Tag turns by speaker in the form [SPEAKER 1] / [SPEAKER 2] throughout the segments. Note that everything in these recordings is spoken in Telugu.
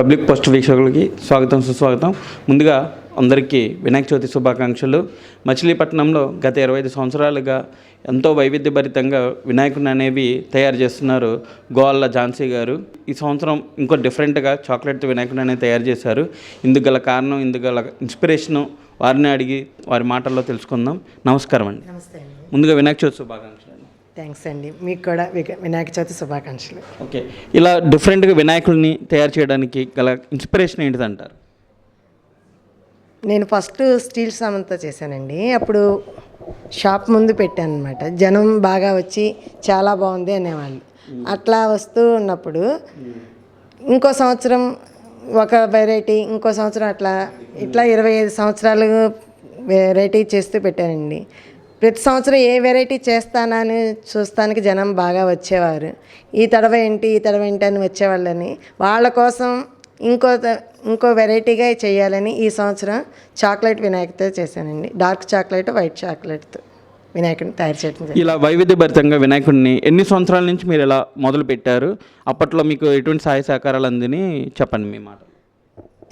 [SPEAKER 1] పబ్లిక్ పోస్ట్ వీక్షకులకి స్వాగతం సుస్వాగతం. ముందుగా అందరికీ వినాయక చవితి శుభాకాంక్షలు. మచిలీపట్నంలో గత ఇరవై ఐదు సంవత్సరాలుగా ఎంతో వైవిధ్యభరితంగా వినాయకుని అనేవి తయారు చేస్తున్నారు గోవాళ్ళ ఝాన్సీ గారు. ఈ సంవత్సరం ఇంకో డిఫరెంట్గా చాక్లెట్ వినాయకుని అనేది తయారు చేశారు. ఇందుకు గల కారణం ఇందుకు గల ఇన్స్పిరేషను వారిని అడిగి వారి మాటల్లో తెలుసుకుందాం. నమస్కారం అండి. ముందుగా వినాయక చవితి శుభాకాంక్షలు.
[SPEAKER 2] థ్యాంక్స్ అండి. మీకు కూడా వినాయక చవితి శుభాకాంక్షలు.
[SPEAKER 1] ఓకే. ఇలా డిఫరెంట్గా వినాయకుల్ని తయారు చేయడానికి గల ఇన్స్పిరేషన్ ఏంటిదంటారు?
[SPEAKER 2] నేను ఫస్ట్ స్టీల్ సామాన్తో చేశానండి. అప్పుడు షాప్ ముందు పెట్టాను అనమాట జనం బాగా వచ్చి చాలా బాగుంది అనేవాళ్ళు. అట్లా వస్తూ ఉన్నప్పుడు ఇంకో సంవత్సరం ఒక వెరైటీ ఇంకో సంవత్సరం అట్లా ఇట్లా ఇరవై ఐదు సంవత్సరాలు వెరైటీ చేస్తూ పెట్టానండి. ప్రతి సంవత్సరం ఏ వెరైటీ చేస్తానని చూస్తానికి జనం బాగా వచ్చేవారు. ఈ తడవ ఏంటి ఈ తడవ ఏంటి అని వచ్చేవాళ్ళని. వాళ్ళ కోసం ఇంకో ఇంకో వెరైటీగా చేయాలని ఈ సంవత్సరం చాక్లెట్ వినాయకతో చేశానండి. డార్క్ చాక్లెట్ వైట్ చాక్లెట్తో వినాయకుడిని తయారు చేయడం.
[SPEAKER 1] ఇలా వైవిధ్యభరితంగా వినాయకుడిని ఎన్ని సంవత్సరాల నుంచి మీరు ఇలా మొదలు పెట్టారు? అప్పట్లో మీకు ఎటువంటి సహాయ సహకారాలు అందిని? చెప్పండి మీ మాట.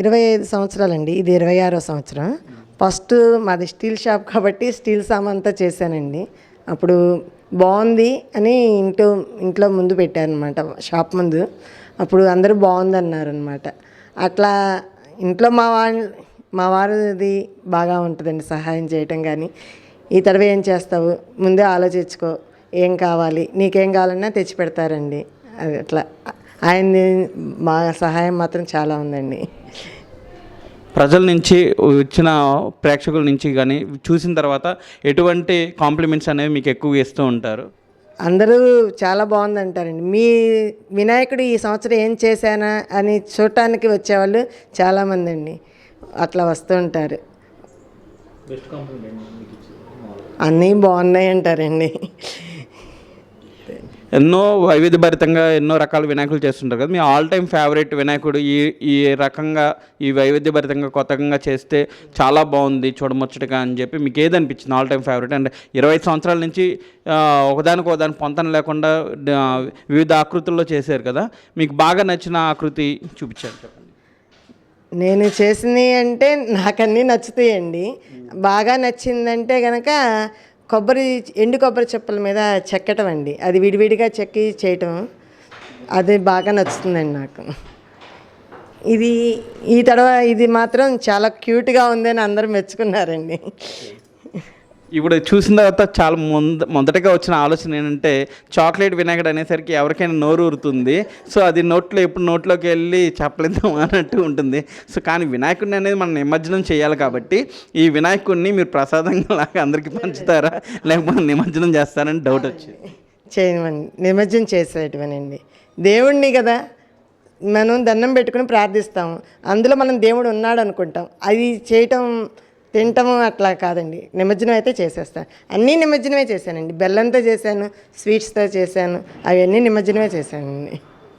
[SPEAKER 2] ఇరవై ఐదు సంవత్సరాలండి. ఇది ఇరవై ఆరో సంవత్సరం. ఫస్ట్ మాది స్టీల్ షాప్ కాబట్టి స్టీల్ సామాన్తో చేశానండి. అప్పుడు బాగుంది అని ఇంట్లో ఇంట్లో ముందు పెట్టారనమాట షాప్ ముందు. అప్పుడు అందరూ బాగుంది అన్నారనమాట అట్లా ఇంట్లో మా వాళ్ళు మా వారిది బాగా ఉంటుందండి సహాయం చేయటం కానీ. ఈ తడవ ఏం చేస్తావు? ముందే ఆలోచించుకో. ఏం కావాలి? నీకేం కావాలన్నా తెచ్చి పెడతారండి. అది అట్లా. ఆయన మా సహాయం మాత్రం చాలా ఉందండి.
[SPEAKER 1] ప్రజల నుంచి వచ్చిన ప్రేక్షకుల నుంచి కానీ చూసిన తర్వాత ఎటువంటి కాంప్లిమెంట్స్ అనేవి మీకు ఎక్కువ ఇస్తూ ఉంటారు?
[SPEAKER 2] అందరూ చాలా బాగుంది అంటారండి మీ వినాయకుడు ఈ సంవత్సరం ఏం చేశానా అని చూడటానికి వచ్చేవాళ్ళు చాలామంది అండి అట్లా వస్తూ ఉంటారు. అన్నీ బాగున్నాయి అంటారండి
[SPEAKER 1] ఎన్నో వైవిధ్యభరితంగా ఎన్నో రకాల వినాయకులు చేస్తుంటారు కదా. మీ ఆల్ టైమ్ ఫేవరెట్ వినాయకుడు ఈ ఈ రకంగా ఈ వైవిధ్యభరితంగా కొత్తగా చేస్తే చాలా బాగుంది చూడముచ్చటగా అని చెప్పి మీకు ఏది అనిపించింది ఆల్ టైమ్ ఫేవరెట్ అండ్ ఇరవై సంవత్సరాల నుంచి ఒకదానికి ఒకదాని పొంతన లేకుండా వివిధ ఆకృతుల్లో చేశారు కదా. మీకు బాగా నచ్చిన ఆకృతి చూపించారు చెప్పండి.
[SPEAKER 2] నేను చేసింది అంటే నాకన్నీ నచ్చుతాయండి. బాగా నచ్చిందంటే కనుక కొబ్బరి ఎండు కొబ్బరి చెప్పుల మీద చెక్కటం అండి అది విడివిడిగా చెక్కి చేయటం అది బాగా నచ్చుతుందండి నాకు. ఇది ఈ తడవ ఇది మాత్రం చాలా క్యూట్గా ఉందని అందరూ మెచ్చుకున్నారండి.
[SPEAKER 1] ఇప్పుడు చూసిన తర్వాత చాలా ముంద మొదటగా వచ్చిన ఆలోచన ఏంటంటే చాక్లెట్ వినాయకుడు అనేసరికి ఎవరికైనా నోరు ఊరుతుంది. సో అది నోట్లో ఎప్పుడు నోట్లోకి వెళ్ళి చెప్పలేదాం అన్నట్టు ఉంటుంది. సో కానీ వినాయకుడిని అనేది మనం నిమజ్జనం చేయాలి కాబట్టి ఈ వినాయకుడిని మీరు ప్రసాదంగా లాగా అందరికీ పంచుతారా? లేకపోతే నిమజ్జనం చేస్తారని డౌట్ వచ్చింది
[SPEAKER 2] చేయమని నిమజ్జనం చేసేటివనండి. దేవుణ్ణి కదా మనం దండం పెట్టుకుని ప్రార్థిస్తాము. అందులో మనం దేవుడు ఉన్నాడు అనుకుంటాం అది చేయటం తినటం అట్లా కాదండి. నిమజ్జనం అయితే చేసేస్తాను అన్నీ నిమజ్జనమే చేశానండి. బెల్లంతో చేశాను స్వీట్స్తో చేశాను అవన్నీ నిమజ్జనమే చేశానండి.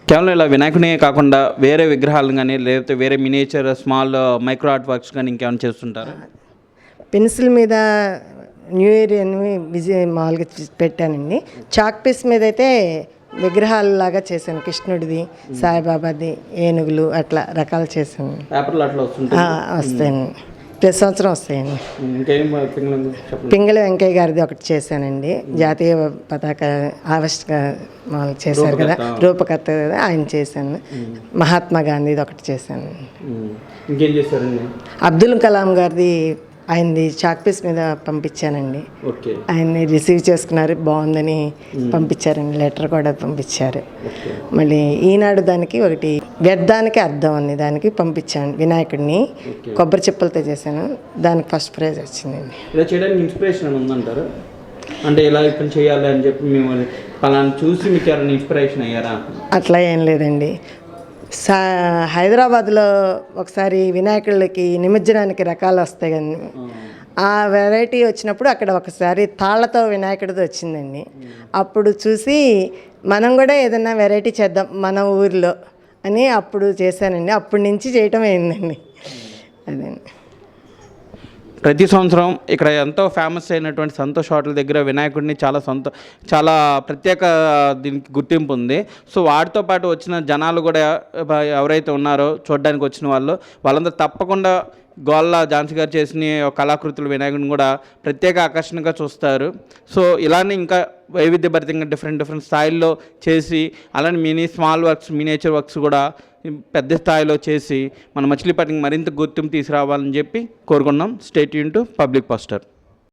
[SPEAKER 1] కేవలం ఇలా వినాయకునే కాకుండా వేరే విగ్రహాలు కానీ లేకపోతే వేరే miniature small micro art works కానీ ఇంకేమైనా చేస్తుంటారా?
[SPEAKER 2] పెన్సిల్ మీద న్యూ ఇయర్ అని విజయ్ మామూలుగా పెట్టానండి. చాక్ పీస్ మీద అయితే విగ్రహాలలాగా చేశాను. కృష్ణుడిది సాయిబాబాది ఏనుగులు అట్లా రకాలు చేశాను.
[SPEAKER 1] పేపర్లు అట్లా
[SPEAKER 2] ప్రతి సంవత్సరం వస్తాయండి.
[SPEAKER 1] పింగళం
[SPEAKER 2] వెంకయ్య గారిది ఒకటి చేశానండి. జాతీయ పతాక ఆవిష్క మామూలు చేశారు కదా రూపకర్త. కదా ఆయన చేశాను. మహాత్మా గాంధీది ఒకటి చేశాను.
[SPEAKER 1] ఇంకేం
[SPEAKER 2] అబ్దుల్ కలాం గారిది ఆయనది చాక్ పీస్ మీద పంపించానండి. ఆయన్ని రిసీవ్ చేసుకున్నారు బాగుందని పంపించారండి లెటర్ కూడా పంపించారు. మళ్ళీ ఈనాడు దానికి ఒకటి వ్యర్థానికి అర్థం అని దానికి పంపించాను వినాయకుడిని. కొబ్బరి చెప్పులతో చేశాను దానికి ఫస్ట్ ప్రైజ్ వచ్చిందండి.
[SPEAKER 1] ఇలా చేయడానికి ఇన్స్పిరేషన్ ఉందంటారు? అంటే ఇలా ఇప్పుడు చేయాలి అని చెప్పి మేము చూసి మీకు ఎవరైనా ఇన్స్పిరేషన్ అయ్యారా?
[SPEAKER 2] అట్లా ఏం లేదండి. సా హైదరాబాద్లో ఒకసారి వినాయకుళ్ళకి నిమజ్జనానికి రకాలు వస్తాయి కానీ ఆ. వెరైటీ వచ్చినప్పుడు అక్కడ ఒకసారి తాళ్ళతో వినాయకుడిది వచ్చిందండి. అప్పుడు చూసి మనం కూడా ఏదైనా వెరైటీ చేద్దాం మన ఊరిలో అని అప్పుడు చేశానండి. అప్పటి నుంచి చేయటం అయిందండి. అదే
[SPEAKER 1] ప్రతి సంవత్సరం ఇక్కడ ఎంతో ఫేమస్ అయినటువంటి సంతోష్ హోటల్ దగ్గర వినాయకుడిని చాలా సొంత చాలా ప్రత్యేక దీనికి గుర్తింపు ఉంది. సో వాటితో పాటు వచ్చిన జనాలు కూడా ఎవరైతే ఉన్నారో చూడడానికి వచ్చిన వాళ్ళు వాళ్ళందరూ తప్పకుండా గోళ్ళ ఝాన్సీ గారు చేసిన కళాకృతులు వినాయకుడిని కూడా ప్రత్యేక ఆకర్షణగా చూస్తారు. సో ఇలానే ఇంకా వైవిధ్యభరితంగా డిఫరెంట్ డిఫరెంట్ స్థాయిల్లో చేసి అలానే mini small works miniature works కూడా పెద్ద స్థాయిలో చేసి మన మచిలీపట్నం మరింత గుర్తింపు తీసుకురావాలని చెప్పి కోరుకున్నాం. State Yoon to public poster